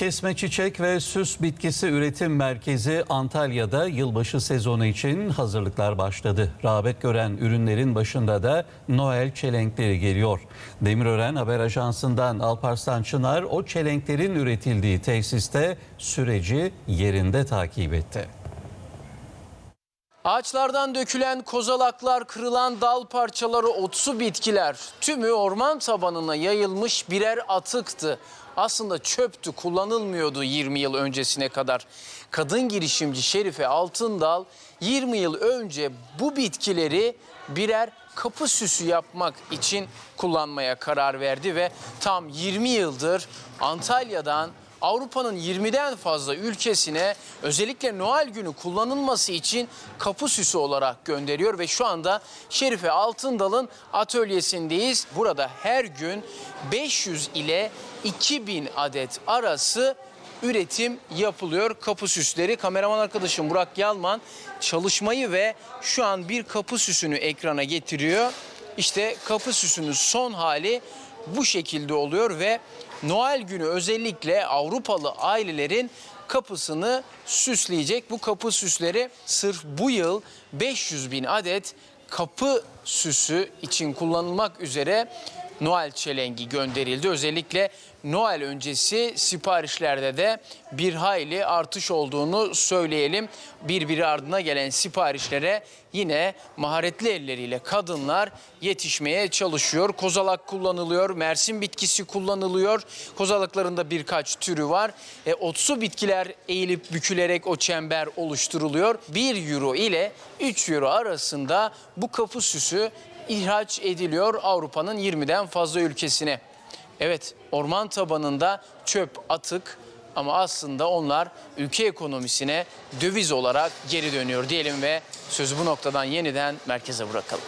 Kesme Çiçek ve Süs Bitkisi Üretim Merkezi Antalya'da yılbaşı sezonu için hazırlıklar başladı. Rağbet gören ürünlerin başında da Noel çelenkleri geliyor. Demirören Haber Ajansı'ndan Alparslan Çınar o çelenklerin üretildiği tesiste süreci yerinde takip etti. Ağaçlardan dökülen kozalaklar, kırılan dal parçaları, otsu bitkiler tümü orman tabanına yayılmış birer atıktı. Aslında çöptü, kullanılmıyordu 20 yıl öncesine kadar. Kadın girişimci Şerife Altındal 20 yıl önce bu bitkileri birer kapı süsü yapmak için kullanmaya karar verdi ve tam 20 yıldır Antalya'dan Avrupa'nın 20'den fazla ülkesine özellikle Noel günü kullanılması için kapı süsü olarak gönderiyor ve şu anda Şerife Altındal'ın atölyesindeyiz. Burada her gün 500 ile 2000 adet arası üretim yapılıyor. Kapı süsleri kameraman arkadaşım Burak Yalman çalışmayı ve şu an bir kapı süsünü ekrana getiriyor. İşte kapı süsünün son hali bu şekilde oluyor ve Noel günü özellikle Avrupalı ailelerin kapısını süsleyecek. Bu kapı süsleri sırf bu yıl 500 bin adet kapı süsü için kullanılmak üzere Noel çelengi gönderildi. Özellikle Noel öncesi siparişlerde de bir hayli artış olduğunu söyleyelim. Birbiri ardına gelen siparişlere yine maharetli elleriyle kadınlar yetişmeye çalışıyor. Kozalak kullanılıyor, mersin bitkisi kullanılıyor. Kozalaklarında birkaç türü var. E, otsu bitkiler eğilip bükülerek o çember oluşturuluyor. 1 euro ile 3 euro arasında bu kapı süsü ihraç ediliyor Avrupa'nın 20'den fazla ülkesine. Evet orman tabanında çöp atık ama aslında onlar ülke ekonomisine döviz olarak geri dönüyor diyelim ve sözü bu noktadan yeniden merkeze bırakalım.